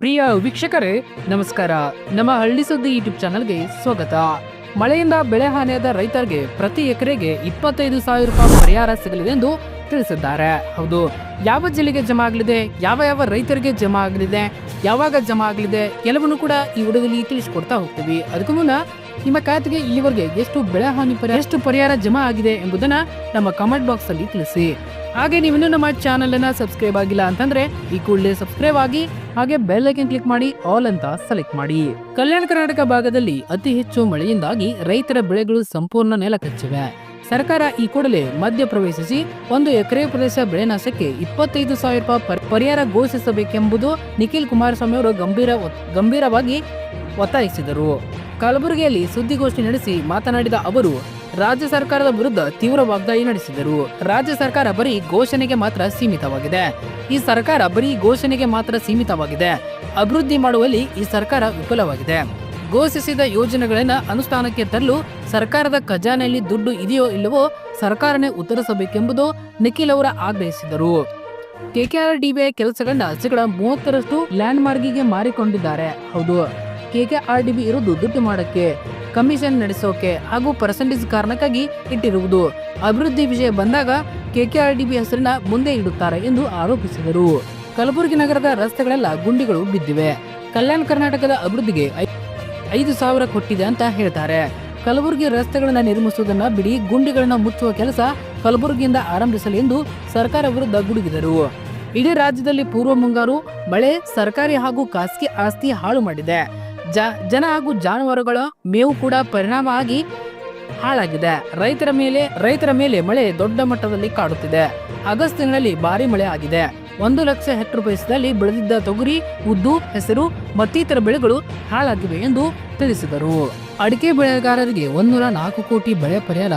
ಪ್ರಿಯ ವೀಕ್ಷಕರೇ, ನಮಸ್ಕಾರ. ನಮ್ಮ ಹಳ್ಳಿ ಸುದ್ದಿ ಯೂಟ್ಯೂಬ್ ಚಾನಲ್ಗೆ ಸ್ವಾಗತ. ಮಳೆಯಿಂದ ಬೆಳೆ ಹಾನಿಯಾದ ರೈತರಿಗೆ ಪ್ರತಿ ಎಕರೆಗೆ ಇಪ್ಪತ್ತೈದು ಸಾವಿರ ರೂಪಾಯಿ ಪರಿಹಾರ ಸಿಗಲಿದೆ ಎಂದು ತಿಳಿಸಿದ್ದಾರೆ. ಹೌದು, ಯಾವ ಜಿಲ್ಲೆಗೆ ಜಮಾ ಆಗಲಿದೆ, ಯಾವ ಯಾವ ರೈತರಿಗೆ ಜಮಾ ಆಗಲಿದೆ, ಯಾವಾಗ ಜಮಾ ಆಗಲಿದೆ ಕೆಲವನ್ನು ಕೂಡ ಈ ವಿಡಿಯೋದಲ್ಲಿ ತಿಳಿಸಿಕೊಡ್ತಾ ಹೋಗ್ತೀವಿ. ಅದಕ್ಕೂ ಮುನ್ನ ನಿಮ್ಮ ಖಾತೆಗೆ ಇಲ್ಲಿವರೆಗೆ ಎಷ್ಟು ಬೆಳೆ ಹಾನಿ ಪರಿಹಾರ, ಎಷ್ಟು ಪರಿಹಾರ ಜಮಾ ಆಗಿದೆ ಎಂಬುದನ್ನು ನಮ್ಮ ಕಮೆಂಟ್ ಬಾಕ್ಸಲ್ಲಿ ತಿಳಿಸಿ. ಹಾಗೆ ನೀವಿನ್ನೂ ನಮ್ಮ ಚಾನೆಲ್ ಅನ್ನ ಸಬ್ಸ್ಕ್ರೈಬ್ ಆಗಿಲ್ಲ ಅಂತಂದ್ರೆ ಈ ಕೂಡಲೇ ಸಬ್ಸ್ಕ್ರೈಬ್ ಆಗಿ ಹಾಗೆ ಬೆಲ್ ಐಕನ್ ಕ್ಲಿಕ್ ಮಾಡಿ ಆಲ್ ಅಂತ ಸೆಲೆಕ್ಟ್ ಮಾಡಿ. ಕಲ್ಯಾಣ ಕರ್ನಾಟಕ ಭಾಗದಲ್ಲಿ ಅತಿ ಹೆಚ್ಚು ಮಳೆಯಿಂದಾಗಿ ರೈತರ ಬೆಳೆಗಳು ಸಂಪೂರ್ಣ ನೆಲಕಚ್ಚಿವೆ ಸರ್ಕಾರ ಈ ಕೂಡಲೇ ಮಧ್ಯ ಪ್ರವೇಶಿಸಿ ಒಂದು ಎಕರೆ ಪ್ರದೇಶ ಬೆಳೆ ನಾಶಕ್ಕೆ ಇಪ್ಪತ್ತೈದು ಸಾವಿರ ರೂಪಾಯಿ ಪರಿ- ಪರಿಹಾರ ಘೋಷಿಸಬೇಕೆಂಬುದು ನಿಖಿಲ್ ಕುಮಾರಸ್ವಾಮಿ ಅವರು ಗಂಭೀರ ಗಂಭೀರವಾಗಿ ಒತ್ತಾಯಿಸಿದರು. ಕಲಬುರಗಿಯಲ್ಲಿ ಸುದ್ದಿಗೋಷ್ಠಿ ನಡೆಸಿ ಮಾತನಾಡಿದ ಅವರು ರಾಜ್ಯ ಸರ್ಕಾರದ ವಿರುದ್ಧ ತೀವ್ರ ವಾಗ್ದಾಳಿ ನಡೆಸಿದರು. ರಾಜ್ಯ ಸರ್ಕಾರ ಬರೀ ಘೋಷಣೆಗೆ ಮಾತ್ರ ಸೀಮಿತವಾಗಿದೆ. ಈ ಸರ್ಕಾರ ಬರೀ ಘೋಷಣೆಗೆ ಮಾತ್ರ ಸೀಮಿತವಾಗಿದೆ. ಅಭಿವೃದ್ಧಿ ಮಾಡುವಲ್ಲಿ ಈ ಸರ್ಕಾರ ವಿಫಲವಾಗಿದೆ. ಘೋಷಿಸಿದ ಯೋಜನೆಗಳನ್ನ ಅನುಷ್ಠಾನಕ್ಕೆ ತರಲು ಸರ್ಕಾರದ ಖಜಾನೆಯಲ್ಲಿ ದುಡ್ಡು ಇದೆಯೋ ಇಲ್ಲವೋ ಸರ್ಕಾರನೇ ಉತ್ತರಿಸಬೇಕೆಂಬುದು ನಿಖಿಲ್ ಅವರ ಆಗ್ರಹಿಸಿದರು. ಕೆಕೆಆರ್ ಡಿಬಿಐ ಕೆಲಸಗಳನ್ನ ಶೇಕಡ ಮೂವತ್ತರಷ್ಟು ಲ್ಯಾಂಡ್ ಮಾರ್ಗಿಗೆ ಮಾರಿಕೊಂಡಿದ್ದಾರೆ. ಹೌದು. ಕೆಕೆಆರ್ಡಿಬಿ ಇರುವುದು ದುಡ್ಡು ಮಾಡಕ್ಕೆ, ಕಮಿಷನ್ ನಡೆಸೋಕೆ ಹಾಗೂ ಪರ್ಸೆಂಟೇಜ್ ಕಾರಣಕ್ಕಾಗಿ ಇಟ್ಟಿರುವುದು. ಅಭಿವೃದ್ಧಿ ವಿಷಯ ಬಂದಾಗ ಕೆಕೆ ಆರ್ ಡಿ ಹೆಸರಿನ ಮುಂದೆ ಇಡುತ್ತಾರೆ ಎಂದು ಆರೋಪಿಸಿದರು. ಕಲಬುರಗಿ ನಗರದ ರಸ್ತೆಗಳೆಲ್ಲ ಗುಂಡಿಗಳು ಬಿದ್ದಿವೆ. ಕಲ್ಯಾಣ ಕರ್ನಾಟಕದ ಅಭಿವೃದ್ಧಿಗೆ ಐದು ಸಾವಿರ ಕೊಟ್ಟಿದೆ ಅಂತ ಹೇಳ್ತಾರೆ. ಕಲಬುರಗಿ ರಸ್ತೆಗಳನ್ನು ನಿರ್ಮಿಸುವುದನ್ನ ಬಿಡಿ, ಗುಂಡಿಗಳನ್ನು ಮುಚ್ಚುವ ಕೆಲಸ ಕಲಬುರಗಿಯಿಂದ ಆರಂಭಿಸಲಿ ಎಂದು ಸರ್ಕಾರ ವಿರುದ್ಧ ಗುಡುಗಿದರು. ಇಡೀ ರಾಜ್ಯದಲ್ಲಿ ಪೂರ್ವ ಮುಂಗಾರು, ಮಳೆ, ಸರ್ಕಾರಿ ಹಾಗೂ ಖಾಸಗಿ ಆಸ್ತಿ ಹಾಳು ಮಾಡಿದೆ. ಜ, ಜನ ಹಾಗೂ ಜಾನುವಾರುಗಳ ಮೇವು ಕೂಡ ಪರಿಣಾಮ ಆಗಿ ಹಾಳಾಗಿದೆ. ರೈತರ ಮೇಲೆ ರೈತರ ಮೇಲೆ ಮಳೆ ದೊಡ್ಡ ಮಟ್ಟದಲ್ಲಿ ಕಾಡುತ್ತಿದೆ. ಆಗಸ್ಟ್ ತಿಂಗಳಲ್ಲಿ ಭಾರಿ ಮಳೆ ಆಗಿದೆ. ಒಂದು ಲಕ್ಷ ಹೆಕ್ಟರ್ ಪ್ರದೇಶದಲ್ಲಿ ಬೆಳೆದಿದ್ದ ತೊಗರಿ, ಉದ್ದು, ಹೆಸರು ಮತ್ತಿತರ ಬೆಳೆಗಳು ಹಾಳಾಗಿವೆ ಎಂದು ತಿಳಿಸಿದರು. ಅಡಿಕೆ ಬೆಳೆಗಾರರಿಗೆ ಒಂದೂರ ನಾಲ್ಕು ಕೋಟಿ ಬೆಳೆ ಪರಿಹಾರ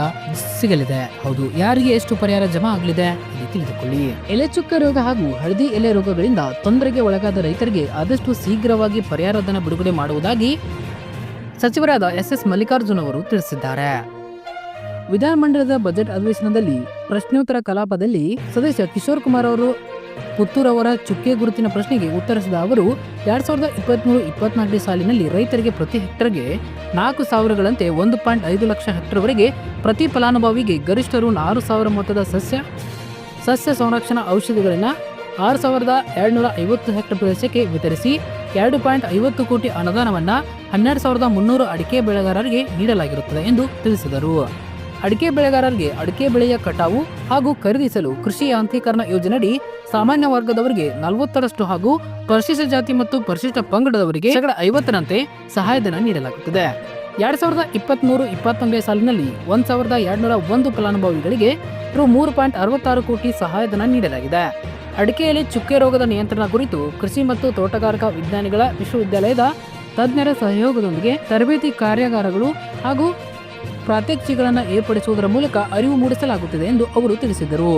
ಸಿಗಲಿದೆ. ಹೌದು, ಯಾರಿಗೆ ಎಷ್ಟು ಪರಿಹಾರ ಜಮಾ ಆಗಲಿದೆ ತಿಳಿದುಕೊಳ್ಳಿ. ಎಲೆ ಚುಕ್ಕ ರೋಗ ಹಾಗೂ ಹಳದಿ ಎಲೆ ರೋಗಗಳಿಂದ ತೊಂದರೆಗೆ ಒಳಗಾದ ರೈತರಿಗೆ ಆದಷ್ಟು ಶೀಘ್ರವಾಗಿ ಪರಿಹಾರಧನ ಬಿಡುಗಡೆ ಮಾಡುವುದಾಗಿ ಸಚಿವರಾದ ಎಸ್ ಎಸ್ ಮಲ್ಲಿಕಾರ್ಜುನ್ ಅವರು ತಿಳಿಸಿದ್ದಾರೆ. ವಿಧಾನಮಂಡಲದ ಬಜೆಟ್ ಅಧಿವೇಶನದಲ್ಲಿ ಪ್ರಶ್ನೋತ್ತರ ಕಲಾಪದಲ್ಲಿ ಸದಸ್ಯ ಕಿಶೋರ್ ಕುಮಾರ್ ಅವರು ಪುತ್ತೂರ್ ಅವರ ಚುಕ್ಕೆ ಗುರುತಿನ ಪ್ರಶ್ನೆಗೆ ಉತ್ತರಿಸಿದ ಅವರು, ಎರಡ್ ಸಾವಿರದ ಇಪ್ಪತ್ಮೂರು ಇಪ್ಪತ್ನಾಲ್ಕನೇ ಸಾಲಿನಲ್ಲಿ ರೈತರಿಗೆ ಪ್ರತಿ ಹೆಕ್ಟರ್ಗೆ ನಾಲ್ಕು ಸಾವಿರಗಳಂತೆ ಒಂದು ಪಾಯಿಂಟ್ ಐದು ಲಕ್ಷ ಹೆಕ್ಟರ್ವರೆಗೆ ಪ್ರತಿ ಫಲಾನುಭವಿಗೆ ಗರಿಷ್ಠ ಆರು ಸಾವಿರ ಮೊತ್ತದ ಸಸ್ಯ ಸಸ್ಯ ಸಂರಕ್ಷಣಾ ಔಷಧಿಗಳನ್ನು ಆರು ಸಾವಿರದ ಎರಡುನೂರ ಐವತ್ತು ಹೆಕ್ಟರ್ ಪ್ರದೇಶಕ್ಕೆ ವಿತರಿಸಿ ಎರಡು ಪಾಯಿಂಟ್ ಐವತ್ತು ಕೋಟಿ ಅನುದಾನವನ್ನು ಹನ್ನೆರಡು ಸಾವಿರದ ಮುನ್ನೂರು ಅಡಿಕೆ ಬೆಳೆಗಾರರಿಗೆ ನೀಡಲಾಗಿರುತ್ತದೆ ಎಂದು ತಿಳಿಸಿದರು. ಅಡಿಕೆ ಬೆಳೆಗಾರರಿಗೆ ಅಡಿಕೆ ಬೆಳೆಯ ಕಟಾವು ಹಾಗೂ ಖರೀದಿಸಲು ಕೃಷಿ ಯಾಂತ್ರೀಕರಣ ಯೋಜನೆಯಡಿ ಸಾಮಾನ್ಯ ವರ್ಗದವರಿಗೆ ನಲವತ್ತರಷ್ಟು ಹಾಗೂ ಪರಿಶಿಷ್ಟ ಜಾತಿ ಮತ್ತು ಪರಿಶಿಷ್ಟ ಪಂಗಡದವರಿಗೆ ಶೇಕಡ ಐವತ್ತರಂತೆ ಸಹಾಯಧನ ನೀಡಲಾಗುತ್ತದೆ. ಎರಡ್ ಸಾವಿರದ ಇಪ್ಪತ್ತ್ ಮೂರು ಇಪ್ಪತ್ತೊಂದನೇ ಸಾಲಿನಲ್ಲಿ ಒಂದ್ ಸಾವಿರದ ಎರಡ್ನೂರ ಒಂದು ಫಲಾನುಭವಿಗಳಿಗೆ ರು ಮೂರು ಪಾಯಿಂಟ್ ಅರವತ್ತಾರು ಕೋಟಿ ಸಹಾಯಧನ ನೀಡಲಾಗಿದೆ. ಅಡಿಕೆಯಲ್ಲಿ ಚುಕ್ಕೆ ರೋಗದ ನಿಯಂತ್ರಣ ಕುರಿತು ಕೃಷಿ ಮತ್ತು ತೋಟಗಾರಿಕಾ ವಿಜ್ಞಾನಿಗಳ ವಿಶ್ವವಿದ್ಯಾಲಯದ ತಜ್ಞರ ಸಹಯೋಗದೊಂದಿಗೆ ತರಬೇತಿ ಕಾರ್ಯಾಗಾರಗಳು ಹಾಗೂ ಪ್ರಾತ್ಯಕ್ಷಿಗಳನ್ನು ಏರ್ಪಡಿಸುವುದರ ಮೂಲಕ ಅರಿವು ಮೂಡಿಸಲಾಗುತ್ತಿದೆ ಎಂದು ಅವರು ತಿಳಿಸಿದರು.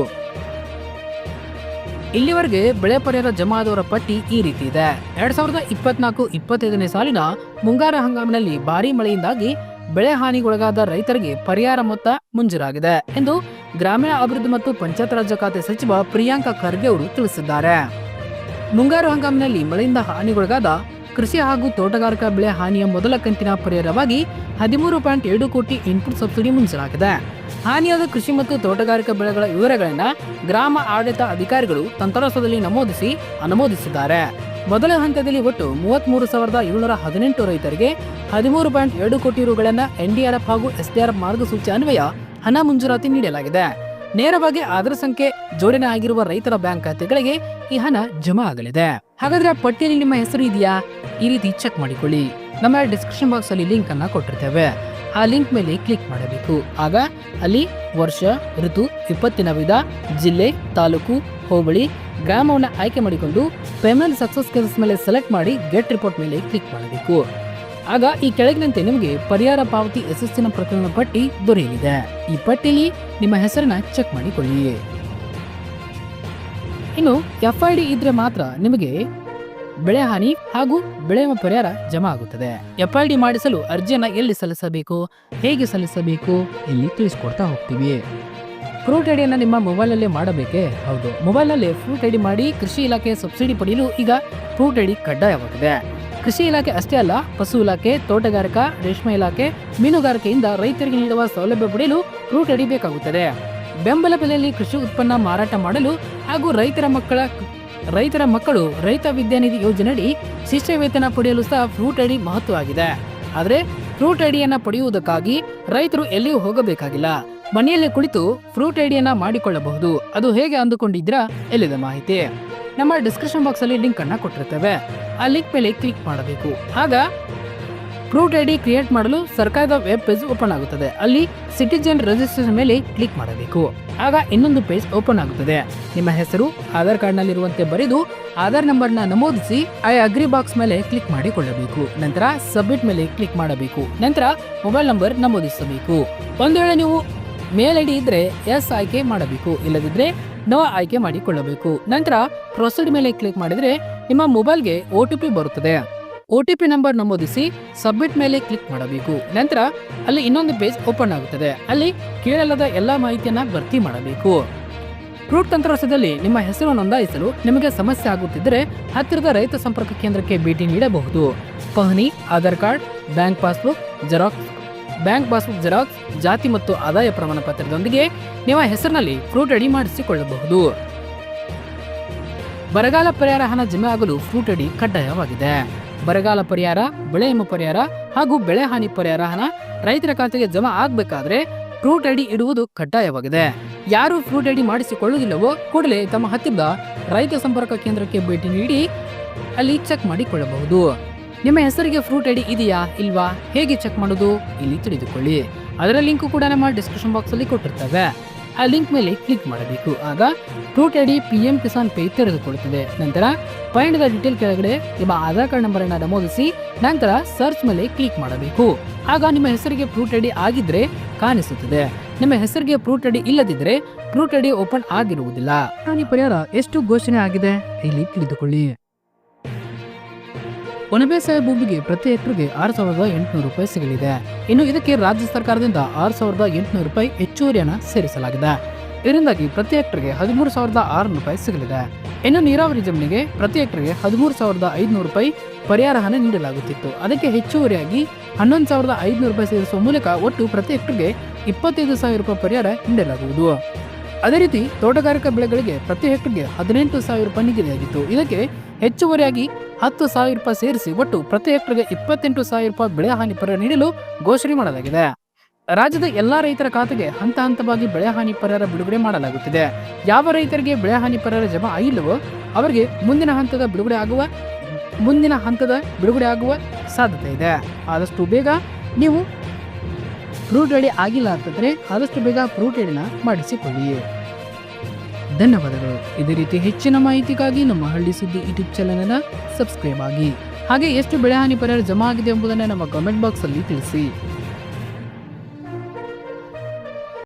ಇಲ್ಲಿವರೆಗೆ ಬೆಳೆ ಪರಿಹಾರ ಜಮಾದವರ ಪಟ್ಟಿ ಈ ರೀತಿ ಇದೆ. ಎರಡ್ ಸಾವಿರದ ಇಪ್ಪತ್ನಾಲ್ಕು ಇಪ್ಪತ್ತೈದನೇ ಸಾಲಿನ ಮುಂಗಾರು ಹಂಗಾಮಿನಲ್ಲಿ ಭಾರಿ ಮಳೆಯಿಂದಾಗಿ ಬೆಳೆ ಹಾನಿಗೊಳಗಾದ ರೈತರಿಗೆ ಪರಿಹಾರ ಮೊತ್ತ ಮುಂಜೂರಾಗಿದೆ ಎಂದು ಗ್ರಾಮೀಣ ಅಭಿವೃದ್ಧಿ ಮತ್ತು ಪಂಚಾಯತ್ ರಾಜ್ ಖಾತೆ ಸಚಿವ ಪ್ರಿಯಾಂಕ ಖರ್ಗೆ ಅವರು ತಿಳಿಸಿದ್ದಾರೆ. ಮುಂಗಾರು ಹಂಗಾಮಿನಲ್ಲಿ ಮಳೆಯಿಂದ ಹಾನಿಗೊಳಗಾದ ಕೃಷಿ ಹಾಗೂ ತೋಟಗಾರಿಕಾ ಬೆಳೆ ಹಾನಿಯ ಮೊದಲ ಕಂತಿನ ಪರಿಹಾರವಾಗಿ ಹದಿಮೂರು ಪಾಯಿಂಟ್ ಎರಡು ಕೋಟಿ ಇನ್ಪುಟ್ ಸಬ್ಸಿಡಿ ಮಂಜೂರಾಗಿದೆ. ಹಾನಿಯಾದ ಕೃಷಿ ಮತ್ತು ತೋಟಗಾರಿಕಾ ಬೆಳೆಗಳ ವಿವರಗಳನ್ನು ಗ್ರಾಮ ಆಡಳಿತ ಅಧಿಕಾರಿಗಳು ತಂತ್ರಾಂಶದಲ್ಲಿ ನಮೂದಿಸಿ ಅನುಮೋದಿಸಿದ್ದಾರೆ. ಮೊದಲ ಹಂತದಲ್ಲಿ ಒಟ್ಟು ಮೂವತ್ಮೂರು ಸಾವಿರದ ಏಳ್ನೂರ ಹದಿನೆಂಟು ರೈತರಿಗೆ ಹದಿಮೂರು ಪಾಯಿಂಟ್ ಎರಡು ಕೋಟಿ ರುಗಳನ್ನು ಎನ್ಡಿಆರ್ಎಫ್ ಹಾಗೂ ಎಸ್ಡಿಆರ್ಎಫ್ ಮಾರ್ಗಸೂಚಿ ಅನ್ವಯ ಹಣ ಮಂಜೂರಾತಿ ನೀಡಲಾಗಿದೆ. ನೇರವಾಗಿ ಆಧಾರ್ ಸಂಖ್ಯೆ ಜೋಡಣೆ ಆಗಿರುವ ರೈತರ ಬ್ಯಾಂಕ್ ಖಾತೆಗಳಿಗೆ ಈ ಹಣ ಜಮಾ ಆಗಲಿದೆ. ಹಾಗಾದ್ರೆ ಆ ಪಟ್ಟಿಯಲ್ಲಿ ನಿಮ್ಮ ಹೆಸರು ಇದೆಯಾ? ಈ ರೀತಿ ಚೆಕ್ ಮಾಡಿಕೊಳ್ಳಿ. ನಮ್ಮ ಡಿಸ್ಕ್ರಿಪ್ಷನ್ ಬಾಕ್ಸ್ ಅಲ್ಲಿ ಲಿಂಕ್ ಅನ್ನ ಕೊಟ್ಟಿರ್ತೇವೆ. ಆ ಲಿಂಕ್ ಮೇಲೆ ಕ್ಲಿಕ್ ಮಾಡಬೇಕು. ಆಗ ಅಲ್ಲಿ ವರ್ಷ, ಋತು, ವಿಪತ್ತಿನ ವಿಧ, ಜಿಲ್ಲೆ, ತಾಲೂಕು, ಹೋಬಳಿ, ಗ್ರಾಮವನ್ನು ಆಯ್ಕೆ ಮಾಡಿಕೊಂಡು ಪೇಮೆಂಟ್ ಸಕ್ಸಸ್ ಕೇಸಸ್ ಮೇಲೆ ಸೆಲೆಕ್ಟ್ ಮಾಡಿ ಗೆಟ್ ರಿಪೋರ್ಟ್ ಮೇಲೆ ಕ್ಲಿಕ್ ಮಾಡಬೇಕು. ಆಗ ಈ ಕೆಳಗಿನಂತೆ ನಿಮಗೆ ಪರಿಹಾರ ಪಾವತಿ ಯಶಸ್ಸಿನ ಪ್ರಕರಣ ಪಟ್ಟಿ ದೊರೆಯಲಿದೆ. ಈ ಪಟ್ಟಿಯಲ್ಲಿ ನಿಮ್ಮ ಹೆಸರನ್ನ ಚೆಕ್ ಮಾಡಿಕೊಳ್ಳಿ. ಇನ್ನು ಎಫ್ ಐ ಡಿ ಇದ್ರೆ ಮಾತ್ರ ನಿಮಗೆ ಬೆಳೆ ಹಾನಿ ಹಾಗೂ ಬೆಳೆ ಪರಿಹಾರ ಜಮಾ ಆಗುತ್ತದೆ. ಎಫ್ ಐ ಡಿ ಮಾಡಿಸಲು ಅರ್ಜಿಯನ್ನು ಎಲ್ಲಿ ಸಲ್ಲಿಸಬೇಕು, ಹೇಗೆ ಸಲ್ಲಿಸಬೇಕು ಇಲ್ಲಿ ತಿಳಿಸ್ಕೊಡ್ತಾ ಹೋಗ್ತೀವಿ. ಫ್ರೂಟ್ ಐಡಿಯನ್ನು ನಿಮ್ಮ ಮೊಬೈಲಲ್ಲೇ ಮಾಡಬೇಕೇ? ಹೌದು, ಮೊಬೈಲ್ನಲ್ಲಿ ಫ್ರೂಟ್ ಐಡಿ ಮಾಡಿ ಕೃಷಿ ಇಲಾಖೆ ಸಬ್ಸಿಡಿ ಪಡೆಯಲು ಈಗ ಫ್ರೂಟ್ ಐಡಿ ಕಡ್ಡಾಯವಾಗಿದೆ. ಕೃಷಿ ಇಲಾಖೆ ಅಷ್ಟೇ ಅಲ್ಲ, ಪಶು ಇಲಾಖೆ, ತೋಟಗಾರಿಕಾ, ರೇಷ್ಮೆ ಇಲಾಖೆ, ಮೀನುಗಾರಿಕೆಯಿಂದ ರೈತರಿಗೆ ನೀಡುವ ಸೌಲಭ್ಯ ಪಡೆಯಲು ಫ್ರೂಟ್ ಐಡಿ ಬೇಕಾಗುತ್ತದೆ. ಬೆಂಬಲ ಬೆಲೆಯಲ್ಲಿ ಕೃಷಿ ಉತ್ಪನ್ನ ಮಾರಾಟ ಮಾಡಲು ಹಾಗೂ ರೈತರ ಮಕ್ಕಳ ರೈತರ ಮಕ್ಕಳು ರೈತ ವಿದ್ಯಾನಿಧಿ ಯೋಜನೆಯಡಿ ಶಿಷ್ಯ ವೇತನ ಪಡೆಯಲು ಸಹ ಫ್ರೂಟ್ ಐಡಿ ಮಹತ್ವವಾಗಿದೆ. ಆದರೆ ಫ್ರೂಟ್ ಐಡಿಯನ್ನು ಪಡೆಯುವುದಕ್ಕಾಗಿ ರೈತರು ಎಲ್ಲಿಯೂ ಹೋಗಬೇಕಾಗಿಲ್ಲ. ಮನೆಯಲ್ಲೇ ಕುಳಿತು ಫ್ರೂಟ್ ಐಡಿಯನ್ನ ಮಾಡಿಕೊಳ್ಳಬಹುದು. ಅದು ಹೇಗೆ ಅಂದುಕೊಂಡಿದ್ರ ಎಲ್ಲಿದೆ ಮಾಹಿತಿ. ನಮ್ಮ ಡಿಸ್ಕ್ರಿಪ್ಷನ್ ಬಾಕ್ಸ್ ಅಲ್ಲಿ ಲಿಂಕ್ ಅನ್ನ ಕೊಟ್ಟಿರ್ತೇವೆ. ಆ ಲಿಂಕ್ ಮೇಲೆ ಕ್ಲಿಕ್ ಮಾಡಬೇಕು. ಆಗ ಫ್ರೂಟ್ ಐಡಿ ಕ್ರಿಯೇಟ್ ಮಾಡಲು ಸರ್ಕಾರದ ವೆಬ್ ಪೇಜ್ ಓಪನ್ ಆಗುತ್ತದೆ. ಅಲ್ಲಿ ಸಿಟಿಜನ್ ರಿಜಿಸ್ಟ್ರೇಷನ್ ಮೇಲೆ ಕ್ಲಿಕ್ ಮಾಡಬೇಕು. ಆಗ ಇನ್ನೊಂದು ಪೇಜ್ ಓಪನ್ ಆಗುತ್ತದೆ. ನಿಮ್ಮ ಹೆಸರು, ಆಧಾರ್ ಕಾರ್ಡ್ನಲ್ಲಿರುವಂತೆ ಬರೆದು ಆಧಾರ್ ನಂಬರ್ನ ನಮೂದಿಸಿ ಐ ಅಗ್ರಿ ಬಾಕ್ಸ್ ಮೇಲೆ ಕ್ಲಿಕ್ ಮಾಡಿಕೊಳ್ಳಬೇಕು. ನಂತರ ಸಬ್ಮಿಟ್ ಮೇಲೆ ಕ್ಲಿಕ್ ಮಾಡಬೇಕು. ನಂತರ ಮೊಬೈಲ್ ನಂಬರ್ ನಮೂದಿಸಬೇಕು. ಒಂದು ವೇಳೆ ನೀವು ಮೇಲ್ ಐಡಿ ಇದ್ರೆ ಎಸ್ ಆಯ್ಕೆ ಮಾಡಬೇಕು. ಇಲ್ಲದಿದ್ರೆ ನೋ ಆಯ್ಕೆ ಮಾಡಿಕೊಳ್ಳಬೇಕು. ನಂತರ ಪ್ರೊಸೀಡ್ ಮೇಲೆ ಕ್ಲಿಕ್ ಮಾಡಿದ್ರೆ ನಿಮ್ಮ ಮೊಬೈಲ್ಗೆ ಒ ಟಿ ಪಿ ಬರುತ್ತದೆ. ಒ ಟಿ ಪಿ ನಂಬರ್ ನಮೂದಿಸಿ ಸಬ್ಮಿಟ್ ಮೇಲೆ ಕ್ಲಿಕ್ ಮಾಡಬೇಕು. ನಂತರ ಅಲ್ಲಿ ಇನ್ನೊಂದು ಪೇಜ್ ಓಪನ್ ಆಗುತ್ತದೆ. ಅಲ್ಲಿ ಕೇರಳದ ಎಲ್ಲಾ ಮಾಹಿತಿಯನ್ನ ಭರ್ತಿ ಮಾಡಬೇಕು. ಫ್ರೂಟ್ ತಂತ್ರಾಂಶದಲ್ಲಿ ನಿಮ್ಮ ಹೆಸರು ನೋಂದಾಯಿಸಲು ನಿಮಗೆ ಸಮಸ್ಯೆ ಆಗುತ್ತಿದ್ದರೆ ಹತ್ತಿರದ ರೈತ ಸಂಪರ್ಕ ಕೇಂದ್ರಕ್ಕೆ ಭೇಟಿ ನೀಡಬಹುದು. ಪಹಣಿ, Aadhaar card, bank passbook, xerox. Bank passbook, xerox, ಜಾತಿ ಮತ್ತು ಆದಾಯ ಪ್ರಮಾಣ ಪತ್ರದೊಂದಿಗೆ ನಿಮ್ಮ ಹೆಸರಿನಲ್ಲಿ ಫ್ರೂಟ್ ರೆಡಿ ಮಾಡಿಸಿಕೊಳ್ಳಬಹುದು. ಬರಗಾಲ ಪರಿಹಾರ ಹಣ ಜಮೆ ಆಗಲು ಫ್ರೂಟ್ ಅಡಿ ಕಡ್ಡಾಯವಾಗಿದೆ. ಬರಗಾಲ ಪರಿಹಾರ ಬೆಳೆ ವಿಮೆ ಪರಿಹಾರ ಹಾಗೂ ಬೆಳೆ ಹಾನಿ ಪರಿಹಾರ ಹಣ ರೈತರ ಖಾತೆಗೆ ಜಮಾ ಆಗಬೇಕಾದ್ರೆ ಫ್ರೂಟ್ ಐಡಿ ಇಡುವುದು ಕಡ್ಡಾಯವಾಗಿದೆ. ಯಾರು ಫ್ರೂಟ್ ಐಡಿ ಮಾಡಿಸಿಕೊಳ್ಳುವುದಿಲ್ಲವೋ ಕೂಡಲೇ ತಮ್ಮ ಹತ್ತಿರದ ರೈತ ಸಂಪರ್ಕ ಕೇಂದ್ರಕ್ಕೆ ಭೇಟಿ ನೀಡಿ ಅಲ್ಲಿ ಚೆಕ್ ಮಾಡಿಕೊಳ್ಳಬಹುದು. ನಿಮ್ಮ ಹೆಸರಿಗೆ ಫ್ರೂಟ್ ಐಡಿ ಇದೆಯಾ, ಇಲ್ವಾ, ಹೇಗೆ ಚೆಕ್ ಮಾಡೋದು ಇಲ್ಲಿ ತಿಳಿದುಕೊಳ್ಳಿ. ಅದರ ಲಿಂಕ್ ಕೂಡ ನಮ್ಮ ಡಿಸ್ಕ್ರಿಪ್ಷನ್ ಬಾಕ್ಸ್ ಅಲ್ಲಿ ಕೊಟ್ಟಿರ್ತೇವೆ. ಆ ಲಿಂಕ್ ಮೇಲೆ ಕ್ಲಿಕ್ ಮಾಡಬೇಕು. ಆಗ fruit ID P M Kisan pay ತೆರೆದುಕೊಳ್ಳುತ್ತದೆ. ನಂತರ ಪಯಣದ ಡೀಟೇಲ್ ಕೆಳಗಡೆ ನಿಮ್ಮ ಆಧಾರ್ ಕಾರ್ಡ್ ನಂಬರ್ ಅನ್ನು ನಮೂದಿಸಿ, ನಂತರ ಸರ್ಚ್ ಮೇಲೆ ಕ್ಲಿಕ್ ಮಾಡಬೇಕು. ಆಗ ನಿಮ್ಮ ಹೆಸರಿಗೆ ಫ್ರೂಟ್ ಐಡಿ ಆಗಿದ್ರೆ ಕಾಣಿಸುತ್ತದೆ. ನಿಮ್ಮ ಹೆಸರಿಗೆ ಫ್ರೂಟ್ ಐಡಿ ಇಲ್ಲದಿದ್ರೆ ಫ್ರೂಟ್ ಐಡಿ ಓಪನ್ ಆಗಿರುವುದಿಲ್ಲ. ಪರಿಹಾರ, ಎಷ್ಟು ಘೋಷಣೆ ಆಗಿದೆ? ಇಲ್ಲಿ ತಿಳಿದುಕೊಳ್ಳಿ. ಒಣಬೇಸಾಯ ಭೂಮಿಗೆ ಪ್ರತಿ ಎಕರೆಗೆ ಆರು ಸಾವಿರದ ಎಂಟುನೂರು ರೂಪಾಯಿ ಸಿಗಲಿದೆ. ಇನ್ನು ಇದಕ್ಕೆ ರಾಜ್ಯ ಸರ್ಕಾರದಿಂದ ಆರು ಸಾವಿರದ ಎಂಟುನೂರು ರೂಪಾಯಿ ಹೆಚ್ಚುವರಿಯನ್ನ ಸೇರಿಸಲಾಗಿದೆ. ಇದರಿಂದಾಗಿ ಪ್ರತಿ ಎಕರೆಗೆ ಹದಿಮೂರು ಸಾವಿರದ ಆರುನೂರು ರೂಪಾಯಿ ಸಿಗಲಿದೆ. ಇನ್ನು ನೀರಾವರಿ ಜಮೀನಿಗೆ ಪ್ರತಿ ಎಕರೆಗೆ ಹದಿಮೂರು ಸಾವಿರದ ಐದುನೂರು ರೂಪಾಯಿ ಪರಿಹಾರ ಹಣ ನೀಡಲಾಗುತ್ತಿತ್ತು. ಅದಕ್ಕೆ ಹೆಚ್ಚುವರಿಯಾಗಿ ಹನ್ನೊಂದು ಸಾವಿರದ ಐದುನೂರು ರೂಪಾಯಿ ಸೇರಿಸುವ ಮೂಲಕ ಒಟ್ಟು ಪ್ರತಿ ಎಕರೆಗೆ ಇಪ್ಪತ್ತೈದು ಸಾವಿರ ರೂಪಾಯಿ ಪರಿಹಾರ ನೀಡಲಾಗುವುದು. ಅದೇ ರೀತಿ ತೋಟಗಾರಿಕಾ ಬೆಳೆಗಳಿಗೆ ಪ್ರತಿ ಹೆಕ್ಟರ್ಗೆ ಹದಿನೆಂಟು ಸಾವಿರ ರೂಪಾಯಿ ನಿಗದಿಯಾಗಿತ್ತು ಇದಕ್ಕೆ ಹೆಚ್ಚುವರಿಯಾಗಿ ಹತ್ತು ಸಾವಿರ ರೂಪಾಯಿ ಸೇರಿಸಿ ಒಟ್ಟು ಪ್ರತಿ ಹೆಕ್ಟರ್ಗೆ ಇಪ್ಪತ್ತೆಂಟು ಸಾವಿರ ರೂಪಾಯಿ ಬೆಳೆ ಹಾನಿ ಪರಿಹಾರ ನೀಡಲು ಘೋಷಣೆ ಮಾಡಲಾಗಿದೆ. ರಾಜ್ಯದ ಎಲ್ಲಾ ರೈತರ ಖಾತೆಗೆ ಹಂತ ಹಂತವಾಗಿ ಬೆಳೆ ಹಾನಿ ಪರಿಹಾರ ಬಿಡುಗಡೆ ಮಾಡಲಾಗುತ್ತಿದೆ. ಯಾವ ರೈತರಿಗೆ ಬೆಳೆ ಹಾನಿ ಪರಿಹಾರ ಜಮಾ ಆಗಿಲ್ಲವೋ ಅವರಿಗೆ ಮುಂದಿನ ಹಂತದ ಬಿಡುಗಡೆ ಆಗುವ, ಮುಂದಿನ ಹಂತದ ಬಿಡುಗಡೆ ಆಗುವ ಸಾಧ್ಯತೆ ಇದೆ. ಆದಷ್ಟು ಬೇಗ ನೀವು ಫ್ರೂಟ್ ರೆಡಿ ಆಗಿಲ್ಲ ಅಂತಂದ್ರೆ ಆದಷ್ಟು ಬೇಗ ಫ್ರೂಟ್ ರೆಡಿನ ಮಾಡಿಸಿಕೊಳ್ಳಿ. ಧನ್ಯವಾದಗಳು. ಇದೇ ರೀತಿ ಹೆಚ್ಚಿನ ಮಾಹಿತಿಗಾಗಿ ನಮ್ಮ ಹಳ್ಳಿ ಸುದ್ದಿ ಯೂಟ್ಯೂಬ್ ಚಾನಲ್ ಸಬ್ಸ್ಕ್ರೈಬ್ ಆಗಿ. ಹಾಗೆ ಎಷ್ಟು ಬೆಳೆಹಾನಿ ಪರಿಹಾರ ಜಮಾ ಆಗಿದೆ ಎಂಬುದನ್ನು ನಮ್ಮ ಕಮೆಂಟ್ ಬಾಕ್ಸ್ ಅಲ್ಲಿ ತಿಳಿಸಿ.